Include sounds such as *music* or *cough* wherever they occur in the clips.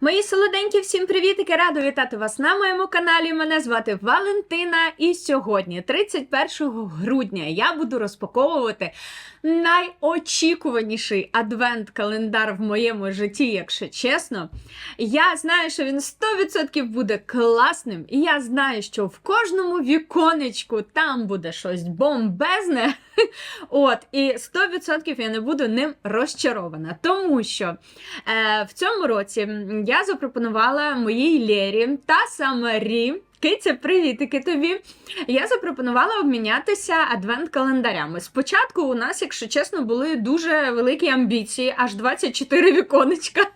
Мої солоденькі, всім привітики! Рада вітати вас на моєму каналі. Мене звати Валентина. І сьогодні, 31 грудня, я буду розпаковувати найочікуваніший адвент-календар в моєму житті, якщо чесно. Я знаю, що він 100% буде класним, і я знаю, що в кожному віконечку там буде щось бомбезне. *laughs* От, і 100% я не буду ним розчарована, тому що е, в цьому році я запропонувала моїй Лєрі та Самарі. Киця, привітики тобі. Я запропонувала обмінятися адвент-календарями. Спочатку у нас, якщо чесно, були дуже великі амбіції, аж 24 віконечка.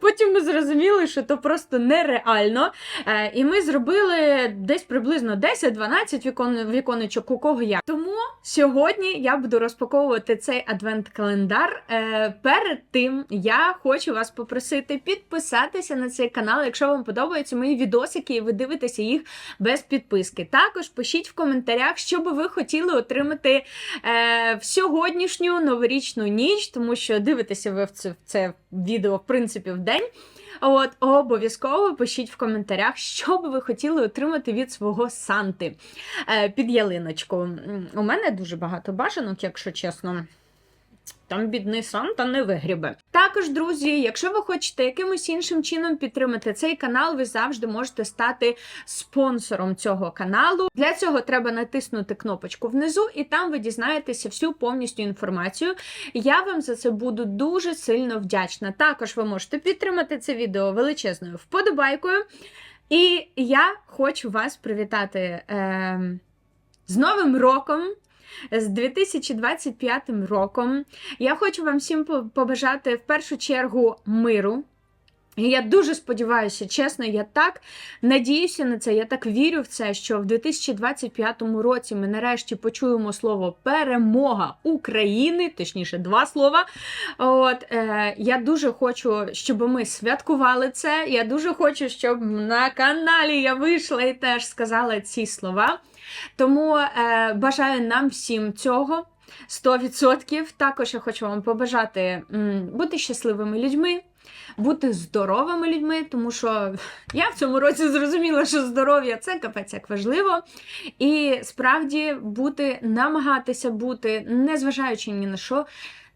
Потім зрозуміли, що то просто нереально. Е, і ми зробили десь приблизно 10-12 вікон... віконечок у кого як. Тому сьогодні я буду розпаковувати цей адвент-календар. Е, перед тим я хочу вас попросити підписатися на цей канал, якщо вам подобаються мої відосики, і ви дивитеся їх без підписки. Також пишіть в коментарях, що би ви хотіли отримати е, в сьогоднішню новорічну ніч, тому що дивитеся ви в це, в це відео, в принципі, в день. От обов'язково пишіть в коментарях, що би ви хотіли отримати від свого Санти е, під ялиночку. У мене дуже багато бажанок, якщо чесно. Там бідний Санта не вигрібе. Також, друзі, якщо ви хочете якимось іншим чином підтримати цей канал, ви завжди можете стати спонсором цього каналу. Для цього треба натиснути кнопочку внизу, і там ви дізнаєтеся всю повністю інформацію. Я вам за це буду дуже сильно вдячна. Також ви можете підтримати це відео величезною вподобайкою. І я хочу вас привітати е, з Новим роком. З 2025 роком я хочу вам всім побажати в першу чергу миру. Я дуже сподіваюся, чесно, я так надіюся на це, я так вірю в це, що в 2025 році ми нарешті почуємо слово перемога України, точніше, два слова. От е, я дуже хочу, щоб ми святкували це. Я дуже хочу, щоб на каналі я вийшла і теж сказала ці слова. Тому е, бажаю нам всім цього. 100%. Також я хочу вам побажати м, бути щасливими людьми, бути здоровими людьми, тому що я в цьому році зрозуміла, що здоров'я це капець як важливо. І справді бути, намагатися бути, незважаючи ні на що,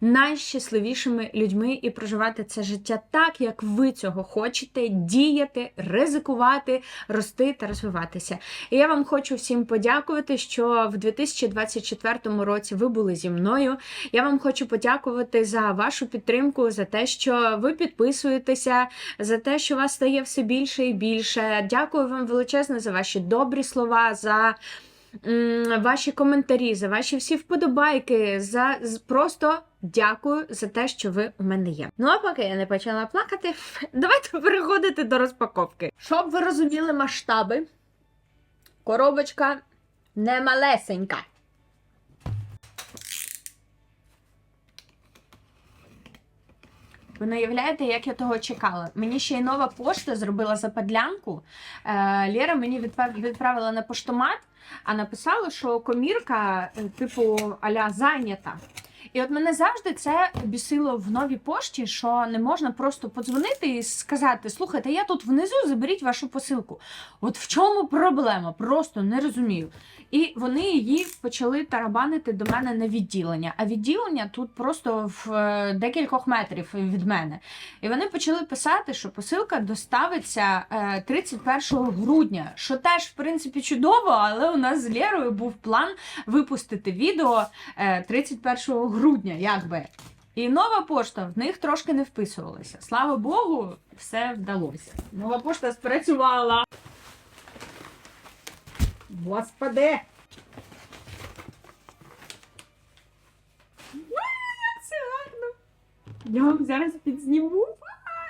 найщасливішими людьми і проживати це життя так, як ви цього хочете, діяти, ризикувати, рости та розвиватися. І я вам хочу всім подякувати, що в 2024 році ви були зі мною. Я вам хочу подякувати за вашу підтримку, за те, що ви підписуєтеся, за те, що вас стає все більше і більше. Дякую вам величезно за ваші добрі слова. за Ваші коментарі, за ваші всі вподобайки, за просто дякую за те, що ви у мене є. Ну а поки я не почала плакати, *laughs* давайте переходити до розпаковки. Щоб ви розуміли масштаби, коробочка не малесенька. Ви не уявляєте, як я того чекала? Мені ще й нова пошта зробила западлянку. Е, Лера мені відправила на поштомат, а написала, що комірка, е, типу, аля зайнята. І от мене завжди це бісило в новій пошті, що не можна просто подзвонити і сказати: слухайте, я тут внизу заберіть вашу посилку. От в чому проблема? Просто не розумію. І вони її почали тарабанити до мене на відділення. А відділення тут просто в е, декількох метрів від мене. І вони почали писати, що посилка доставиться е, 31 грудня, що теж, в принципі, чудово, але у нас з Лєрою був план випустити відео е, 31 грудня, якби. І нова пошта в них трошки не вписувалася. Слава Богу, все вдалося. Нова пошта спрацювала. Господи! Як це гарно! Я вам зараз підзніму.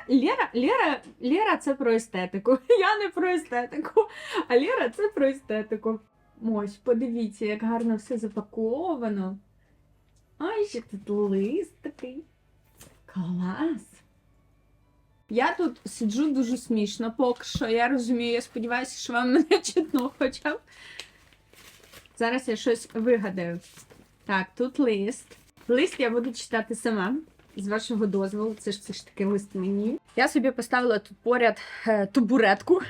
Лера, Лера, Лера це про естетику. *laughs* Я не про естетику, а Лера це про естетику. Ось, подивіться, як гарно все запаковано. Ай, ще тут лист такий. Клас! Я тут сиджу дуже смішно, поки що. Я розумію, я сподіваюся, що вам *laughs* мене чутно хоча б. Зараз я щось вигадаю. Так, тут лист. Лист я буду читати сама. з вашого дозволу, це ж все ж таки лист мені. Я собі поставила тут поряд е, табуретку.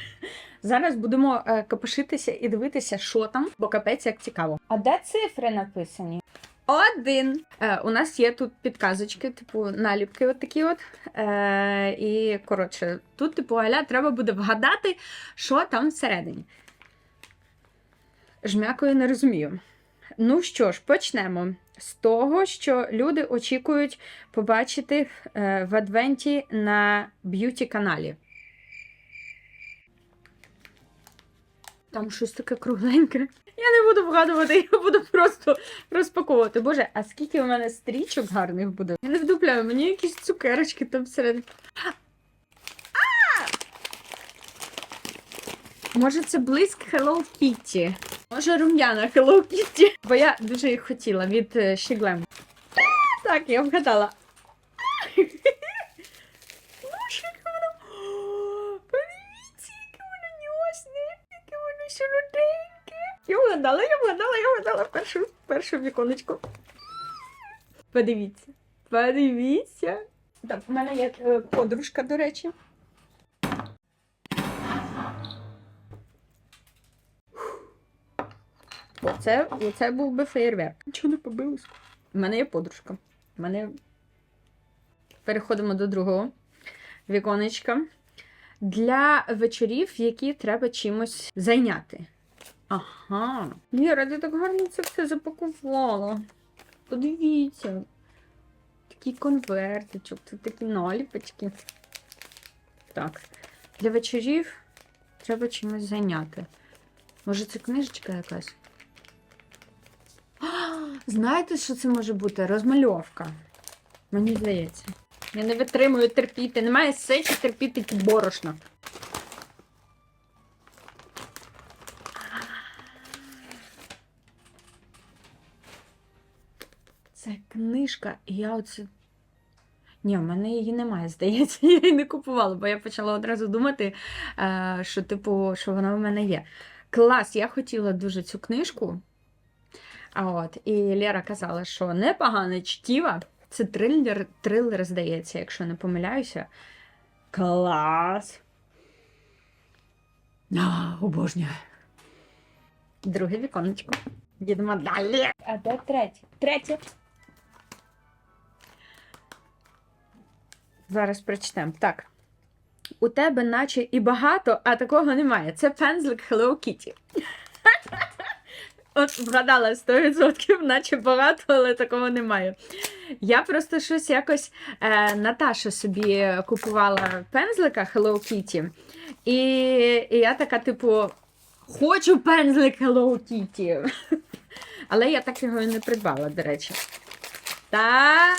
Зараз будемо е, копошитися і дивитися, що там, бо капець як цікаво. А де цифри написані? Один. Е, у нас є тут підказочки, типу наліпки, от такі от. Е, і коротше, тут, типу, аля, треба буде вгадати, що там всередині. Жмякою не розумію. Ну що ж, почнемо з того, що люди очікують побачити е, в адвенті на б'юті каналі. Там щось таке кругленьке. Я не буду вгадувати, я буду просто розпаковувати. Боже, а скільки у мене стрічок гарних буде? Я не вдупляю, мені якісь цукерочки там всередині. Може, це блиск Hello Kitty? Може, рум'яна Hello Kitty? Бо я дуже їх хотіла від Shiglem. Так, я вгадала. Боже, яке воно. О, Подивіться, яке воно ньосне, яке воно солоденьке. Я вгадала, я вгадала, я вгадала першу, першу віконечку. Подивіться. Подивіться. Так, у мене є е, подружка, до речі. Оце, оце був би феєрверк. Нічого не побилось. У мене є подружка. У мене переходимо до другого віконечка. Для вечорів, які треба чимось зайняти. Ага. Ліра, ти так гарно це все запакувала. Подивіться. Такий конвертичок, тут такі наліпочки. Так. Для вечорів треба чимось зайняти. Може, це книжечка якась? А, *gasps* знаєте, що це може бути? Розмальовка. Мені здається. Я не витримую терпіти. Немає сечі терпіти ті борошна. Це книжка, і я оце. Ні, в мене її немає, *laughs* здається, я її не купувала, бо я почала одразу думати, е, що, типу, що вона в мене є. Клас, я хотіла дуже цю книжку. А от, і Лера казала, що непогане чтіва. Це трилер, трилер, здається, якщо не помиляюся. Клас. А, обожнюю. Друге віконечко. Їдемо далі. А де третє? Третє. Зараз прочитаємо. Так. У тебе наче і багато, а такого немає. Це пензлик Hello Kitty. От вгадала 100%, наче багато, але такого немає. Я просто щось якось е, Наташа собі купувала пензлика Hello Kitty. І, і я така, типу, хочу пензлик Hello Kitty. Але я так його і не придбала, до речі. Так.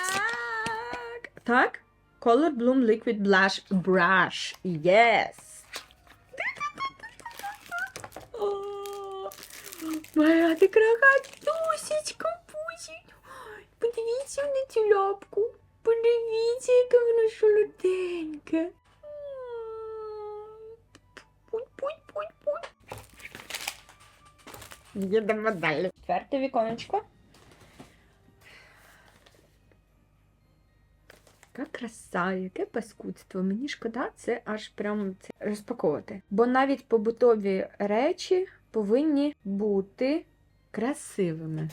Так. Color Bloom Liquid Blush Brush. Yes. Моя ти крахатусечка, пусінь. Подивіться на цю ляпку. Подивіться, яке воно солоденьке. Путь-путь-путь-путь. Їдемо далі. Четверте віконечко. Яка краса, яке паскудство. Мені шкода це аж прям це розпаковувати. Бо навіть побутові речі повинні бути красивими.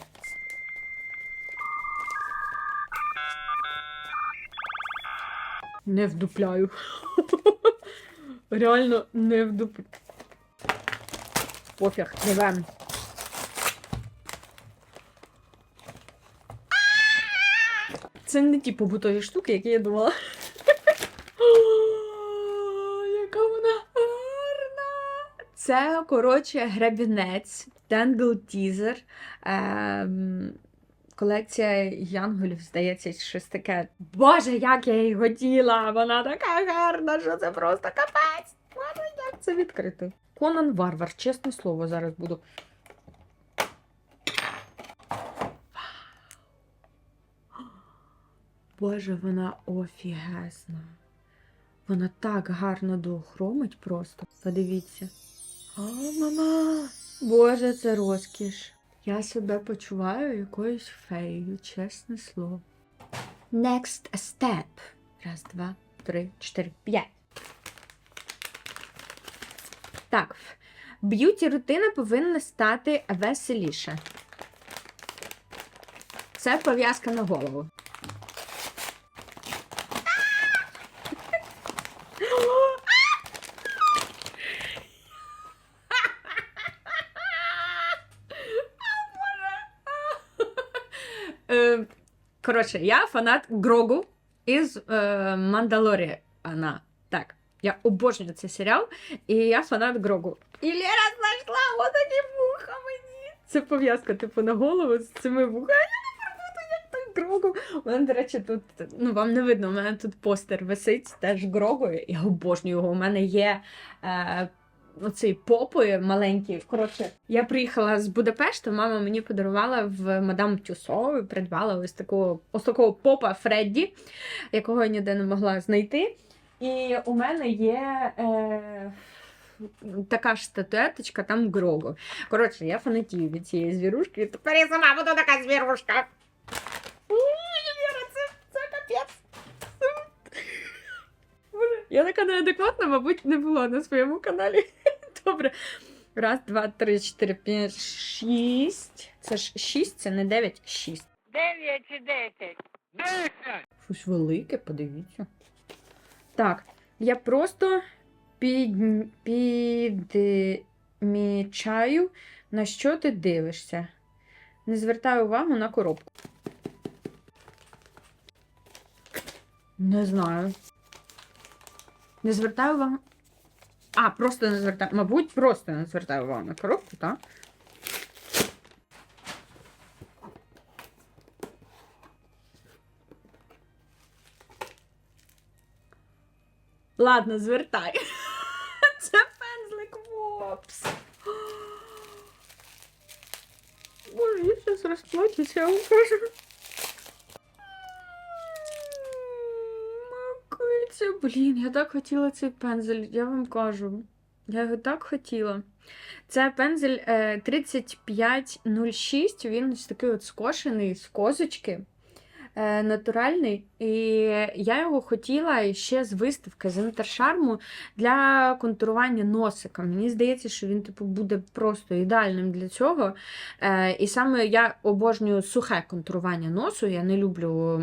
Не вдупляю. *laughs* Реально не вдупляю. Пофіг, живем. Це не ті побутові штуки, які я думала. Яка вона гарна! Це, коротше, гребінець, Tangle Teaser. Ем, колекція янголів, здається, щось таке. Боже, як я її хотіла! Вона така гарна, що це просто капець! Боже, як це відкрити? Конан Варвар, чесне слово, зараз буду. Боже, вона офігезна. Вона так гарно доохромить просто. Подивіться. О, мама! Боже, це розкіш. Я себе почуваю якоюсь феєю, чесне слово. Next step. Раз, два, три, чотири, п'ять. Так, б'юті рутина повинна стати веселіше. Це пов'язка на голову. Е, Коротше, я фанат Грогу із е, Мандалоріана. Так, я обожнюю цей серіал, і я фанат Грогу. І Лера знайшла отакі вуха мені. Це пов'язка, типу, на голову з цими вухами. Грогу. У мене, до речі, тут, ну вам не видно, у мене тут постер висить теж Грогу. Я обожнюю його. У мене є. Е, Оцей попи маленькі. Коротше, я приїхала з Будапешта, мама мені подарувала в мадам Тюсо, придбала ось такого ось такого попа Фредді, якого я ніде не могла знайти. І у мене є е, така ж статуеточка, там Грогу. Коротше, я фанатію від цієї звірушки. Тепер я сама буду така звірушка. Ой, Віра, це, це капець. Боже, Я така неадекватна, мабуть, не була на своєму каналі. *laughs* Добре. Раз, два, три, чотири, п'ять, шість. Це ж шість, це не дев'ять, шість. Дев'ять чи десять? Десять! Щось велике, подивіться. Так, я просто під... підмічаю, на що ти дивишся. Не звертай увагу на коробку. Не знаю. Не звертаю увагу. А, просто не звертаю. Мабуть, просто не звертаю увагу на коробку, так? Ладно, звертай. *laughs* Це пензлик Вопс. *gasps* Боже, я зараз розплачуся, я вам кажу. Блін, я так хотіла цей пензель, я вам кажу. Я його так хотіла. Це пензель е, 3506, він ось такий от скошений з козочки. Е, натуральний, і я його хотіла ще з виставки з інтершарму для контурування носика. Мені здається, що він типу буде просто ідеальним для цього. Е, і саме я обожнюю сухе контурування носу, я не люблю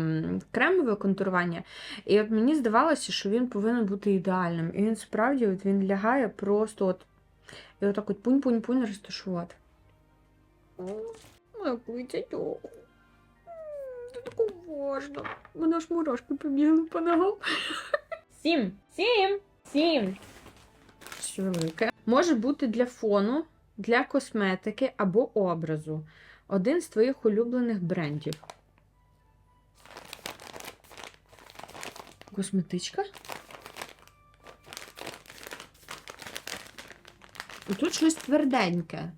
кремове контурування. І от мені здавалося, що він повинен бути ідеальним. І він справді от він лягає просто от і отак от пунь-пунь-пунь розташувати. Моя дякую. Це таке важно. Мене ж мурашки побігли по ногам. Сім. Сім. Сім. Що велике. Може бути для фону, для косметики або образу. Один з твоїх улюблених брендів. Косметичка? І Тут щось тверденьке.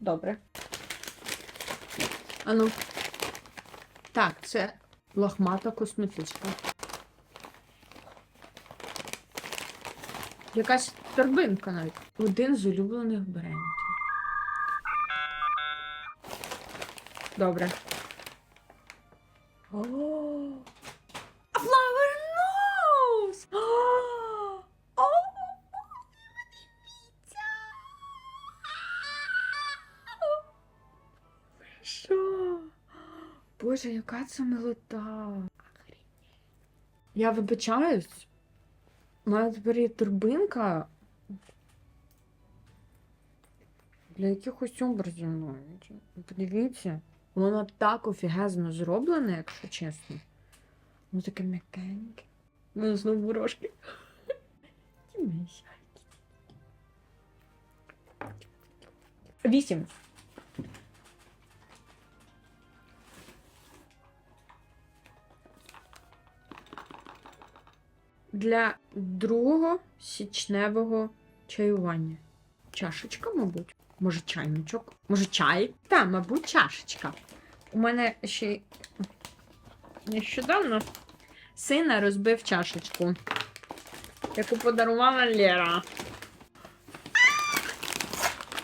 Добре. Ану. Так, це лохмата косметичка. Якась торбинка навіть. Один з улюблених брендів. Добре. О! Боже, яка це милота. Я вибачаюсь. У мене тепер є турбинка. Для якихось образів навіть. Подивіться. Воно так офігезно зроблене, якщо чесно. Воно таке м'якеньке. У мене знову сяйки. Вісім. Для другого січневого чаювання. Чашечка, мабуть. Може, чайничок? Може, чай? Та, мабуть, чашечка. У мене ще нещодавно сина розбив чашечку, яку подарувала Лера.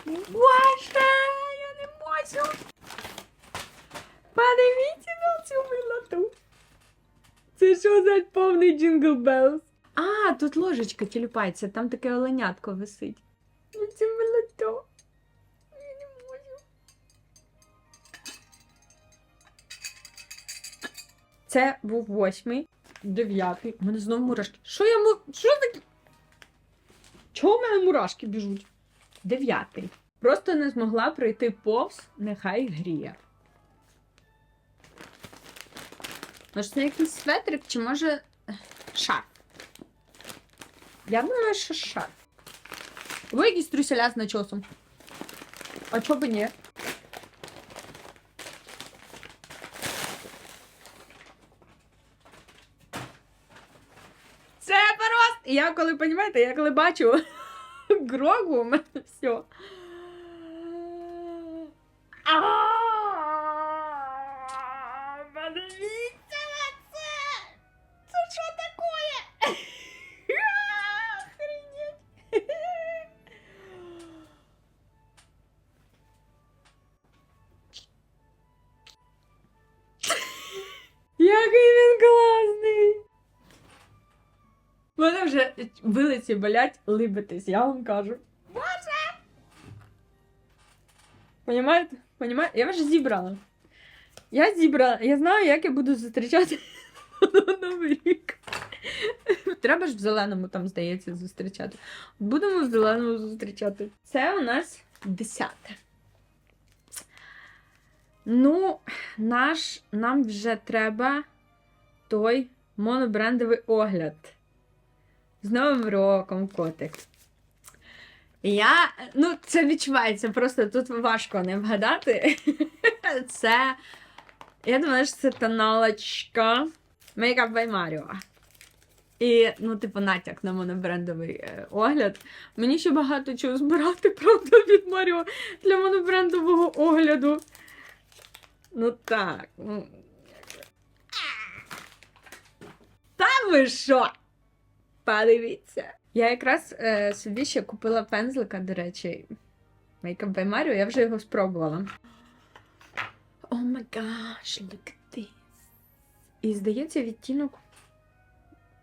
Боже, я не можу. Подивіться на цю милоту. Що за повний джингл белс? А, тут ложечка тіліпається, там таке оленятко висить. Ну, Це молодо. Я не можу. Це був восьмий, дев'ятий. У мене знову мурашки. Що я му... Що таке? Чого в мене мурашки біжуть? Дев'ятий. Просто не змогла пройти повз, нехай гріє. Може, це якийсь светрик, чи може ех, шарф? Я думаю, що шарф. Або якісь труселя з начосом. А чого б ні? Це просто! Я коли, розумієте, я коли бачу *laughs* Грогу, у мене все. Вилиці болять либитись, я вам кажу. Боже! Понімаєте? Понімаєте? Я вже зібрала. Я зібрала. Я знаю, як я буду зустрічати *laughs* Новий рік. Треба ж в зеленому там, здається, зустрічати. Будемо в зеленому зустрічати. Це у нас десяте. Ну, наш, нам вже треба той монобрендовий огляд. З Новим роком, котик. Я. Ну, це відчувається, просто тут важко не вгадати. *laughs* Це. Я думаю, що це тоналочка Makeup by Mario. І, ну, типу, натяк на монобрендовий е, огляд. Мені ще багато чого збирати, *laughs* правда, від Маріо для монобрендового огляду. Ну так. ну. Та ви що? Подивіться. Я якраз е, собі ще купила пензлика, до речі. Makeup by Mario, я вже його спробувала. О май гаш, look at this. І здається, відтінок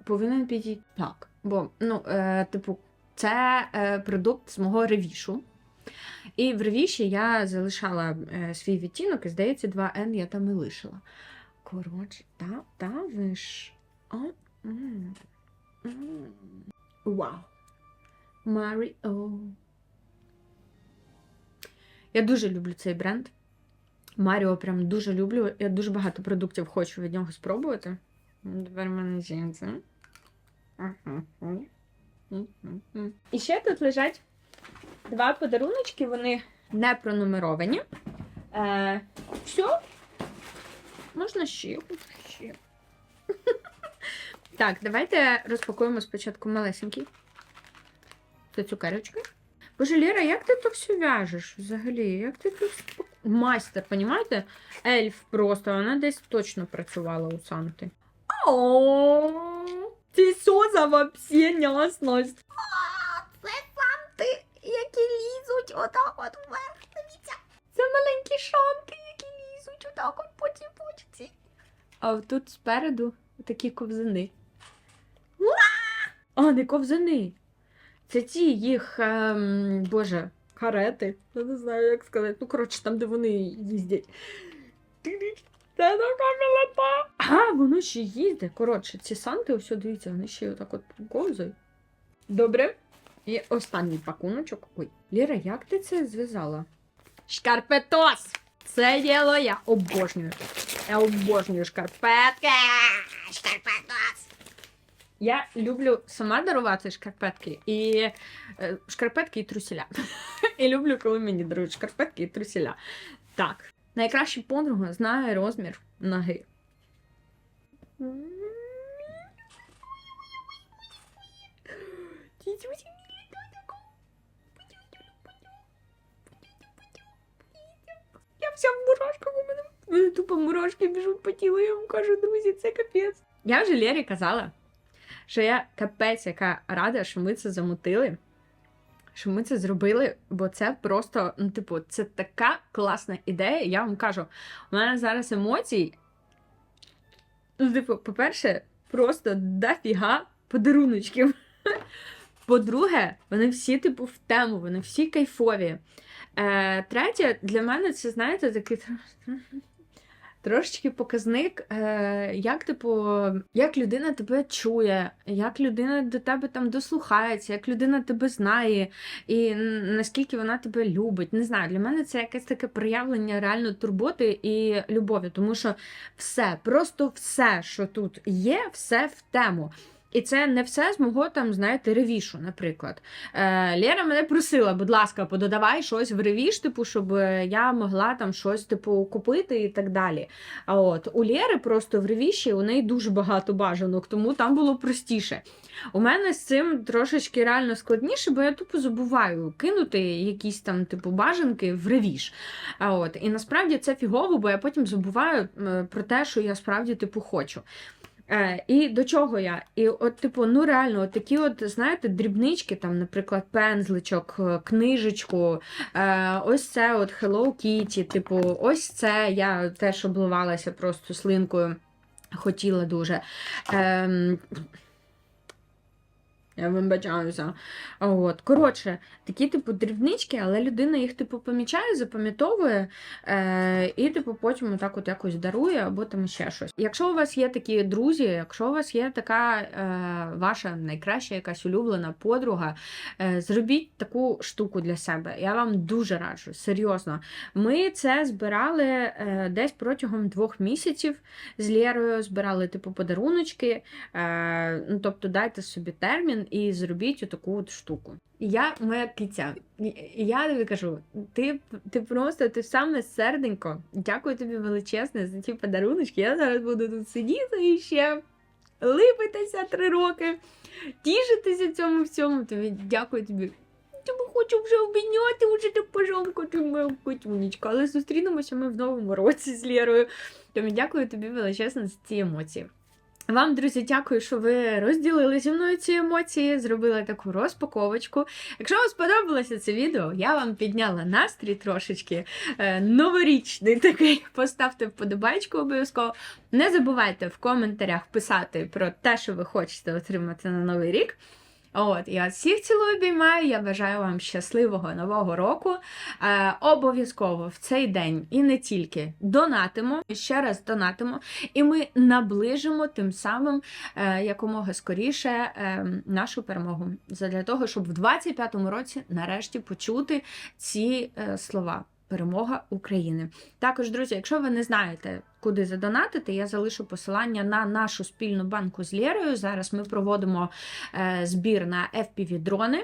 повинен підійти так. Бо, ну, е, типу, це е, продукт з мого ревішу. І в ревіші я залишала е, свій відтінок, і здається, 2N я там і лишила. Коротше, та, та ви ж. О. Вау. Маріо. Я дуже люблю цей бренд. Маріо прям дуже люблю. Я дуже багато продуктів хочу від нього спробувати. Тепер мене жінці. І ще тут лежать два подаруночки, вони не пронумеровані. Е, все. Можна ще, ще. Так, давайте розпакуємо спочатку малесенький. Це цукерочки. Боже, Лера, як ти то все в'яжеш взагалі? Як ти тут майстер, понімаєте? Ельф просто, вона десь точно працювала у Санти. Це що за вообще нясність? Це Санти, які лізуть отак от вверх. Дивіться. Це маленькі шанки, які лізуть отак от по цій. А тут спереду такі ковзани. А, не ковзани. Це ті їх, ем, боже, карети. Я не знаю, як сказати. Ну, коротше, там, де вони їздять. Це така милота. А, воно ще їздить. Коротше, ці санти, ось дивіться, вони ще отак от ковзають. Добре. І останній пакуночок. Ой, Ліра, як ти це зв'язала? Шкарпетос! Це діло я обожнюю. Я обожнюю шкарпетки. Шкарпетос! Я люблю сама дарувати шкарпетки і е, шкарпетки і труселя. *laughs* І люблю, коли мені дарують шкарпетки і труселя. Так, найкраща подруга знає розмір ноги. Я вся в мурашках у мене. Тупо мурашки біжуть по тілу, я вам кажу, друзі, це капець. Я вже Лері казала, що я капець, яка рада, що ми це замутили. Що ми це зробили, бо це просто, ну, типу, це така класна ідея. Я вам кажу, у мене зараз емоцій. Ну, типу, по-перше, просто дофіга подаруночків. *laughs* По-друге, вони всі, типу, в тему, вони всі кайфові. Е, третє, для мене це, знаєте, такий *laughs* трошечки показник, е, як, типу, як людина тебе чує, як людина до тебе там дослухається, як людина тебе знає, і наскільки вона тебе любить. Не знаю, для мене це якесь таке проявлення реально турботи і любові, тому що все, просто все, що тут є, все в тему. І це не все з мого там, знаєте, ревішу, наприклад. Е, Лера мене просила, будь ласка, пододавай щось в ревіш, типу, щоб я могла там щось типу купити і так далі. А от у Лєри просто в ревіші у неї дуже багато бажанок, тому там було простіше. У мене з цим трошечки реально складніше, бо я тупо забуваю кинути якісь там типу бажанки в ревіш. А от і насправді це фігово, бо я потім забуваю про те, що я справді типу хочу. Е, і до чого я? І от, типу, ну реально, от такі, от, знаєте, дрібнички, там, наприклад, пензличок, е, книжечку, е, ось це от Hello Kitty, типу, ось це я теж обливалася просто слинкою. Хотіла дуже. Ем, я вибачаюся. От. Коротше, такі, типу, дрібнички, але людина їх, типу, помічає, запам'ятовує е, і, типу, потім отак от якось дарує або там ще щось. Якщо у вас є такі друзі, якщо у вас є така е, ваша найкраща якась улюблена подруга, е, зробіть таку штуку для себе. Я вам дуже раджу, серйозно. Ми це збирали е, десь протягом двох місяців з Лєрою, збирали, типу, подаруночки. Е, ну, тобто, дайте собі термін і зробіть отаку от штуку. Я моя киця. Я тобі кажу, ти, ти просто ти саме серденько. Дякую тобі величезне за ті подаруночки. Я зараз буду тут сидіти і ще липитися три роки, тішитися цьому всьому. Тобі дякую тобі. Тобі хочу вже обійняти, вже так пожалкати, моя котюнечка. Але зустрінемося ми в новому році з Лєрою. Тому дякую тобі величезно за ці емоції. Вам, друзі, дякую, що ви розділили зі мною ці емоції, зробили таку розпаковочку. Якщо вам сподобалося це відео, я вам підняла настрій трошечки е, новорічний такий. *laughs* Поставте вподобайку обов'язково. Не забувайте в коментарях писати про те, що ви хочете отримати на новий рік. От, я всіх цілую обіймаю. Я бажаю вам щасливого нового року. Е, обов'язково в цей день і не тільки донатимо, ще раз донатимо, і ми наближимо тим самим е, якомога скоріше е, нашу перемогу. Задля того, щоб в 25-му році нарешті почути ці е, слова. Перемога України. Також, друзі, якщо ви не знаєте, куди задонатити, я залишу посилання на нашу спільну банку з Лєрою. Зараз ми проводимо е, збір на FPV-дрони.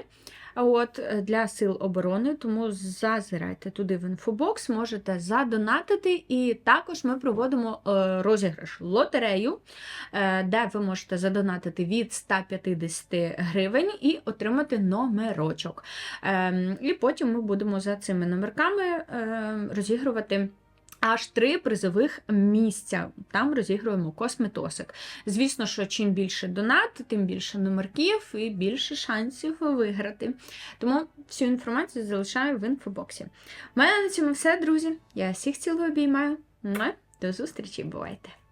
От е, для сил оборони, тому зазирайте туди в інфобокс, можете задонатити. І також ми проводимо е, розіграш лотерею, е, де ви можете задонатити від 150 гривень і отримати номерочок. Ем, І потім ми будемо за цими номерками розігрувати. Аж три призових місця. Там розігруємо косметосик. Звісно, що чим більше донат, тим більше номерків і більше шансів виграти. Тому всю інформацію залишаю в інфобоксі. У мене на цьому все, друзі. Я всіх цілую обіймаю. До зустрічі, бувайте!